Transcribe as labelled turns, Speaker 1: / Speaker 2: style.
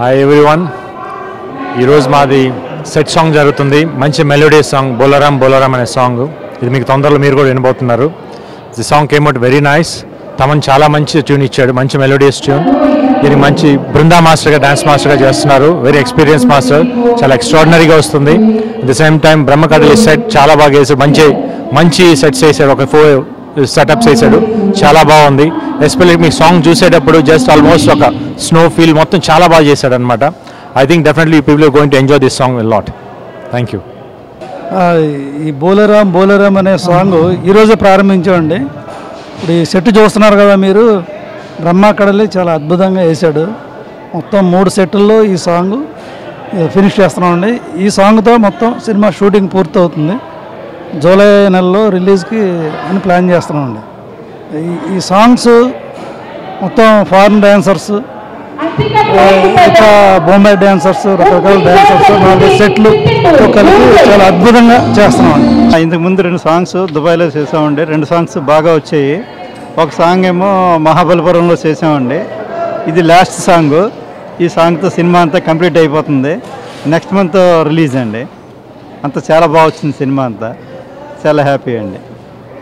Speaker 1: Hi everyone ఈరోజు మాది set song జరుగుతుంది. మంచి మెలోడీ సాంగ్ బోలరామ్ బోలరామ్ అనే సాంగ్ ఇది మీకు తొందరలో మీరు కూడా వినబోతున్నారు. The song came out very nice Thaman చాలా మంచి ట్యూన్ ఇచ్చాడు. మంచి మెలోడియస్ ట్యూన్ దీనికి మంచి బృందా మాస్టర్గా డ్యాన్స్ మాస్టర్గా చేస్తున్నారు. వెరీ ఎక్స్పీరియన్స్ మాస్టర్ చాలా ఎక్స్ట్రాడినరీగా వస్తుంది. అట్ ద సేమ్ టైం బ్రహ్మకథలి సెట్ చాలా బాగా వేసాడు మంచి మంచి సెట్స్ వేసాడు ఒక ఫోర్ సెటప్స్ వేసాడు చాలా బాగుంది. ఎస్పెషల్లీ మీ సాంగ్ చూసేటప్పుడు జస్ట్ ఆల్మోస్ట్ ఒక స్నో ఫీల్ మొత్తం చాలా బాగా చేశాడు అనమాట I think definitely people going to enjoy this song lot thank you
Speaker 2: ఈ బోలరాం బోలరాం అనే సాంగ్ ఈరోజే ప్రారంభించామండి. ఇప్పుడు ఈ సెట్ చూస్తున్నారు కదా మీరు బ్రహ్మ కడలి చాలా అద్భుతంగా వేశాడు. మొత్తం మూడు సెట్టుల్లో ఈ సాంగ్ ఫినిష్ చేస్తున్నామండి. ఈ సాంగ్తో మొత్తం సినిమా షూటింగ్ పూర్తవుతుంది. జూలై నెలలో రిలీజ్కి అని ప్లాన్ చేస్తున్నామండి. ఈ ఈ సాంగ్స్ మొత్తం ఫారిన్ డ్యాన్సర్స్ ఇంకా బొంబాయి డ్యాన్సర్స్ రకరకాల డ్యాన్సర్స్ నాలుగు సెట్లు కలిపి చాలా అద్భుతంగా చేస్తున్నామండి.
Speaker 3: ఇంతకు ముందు రెండు సాంగ్స్ దుబాయ్లో చేసామండి. రెండు సాంగ్స్ బాగా వచ్చాయి. ఒక సాంగ్ ఏమో మహాబలిపురంలో చేసామండి. ఇది లాస్ట్ సాంగ్. ఈ సాంగ్తో సినిమా అంతా కంప్లీట్ అయిపోతుంది. నెక్స్ట్ మంత్ రిలీజ్ అండి. అంత చాలా బాగా వచ్చింది సినిమా అంతా. చాలా హ్యాపీ అండి.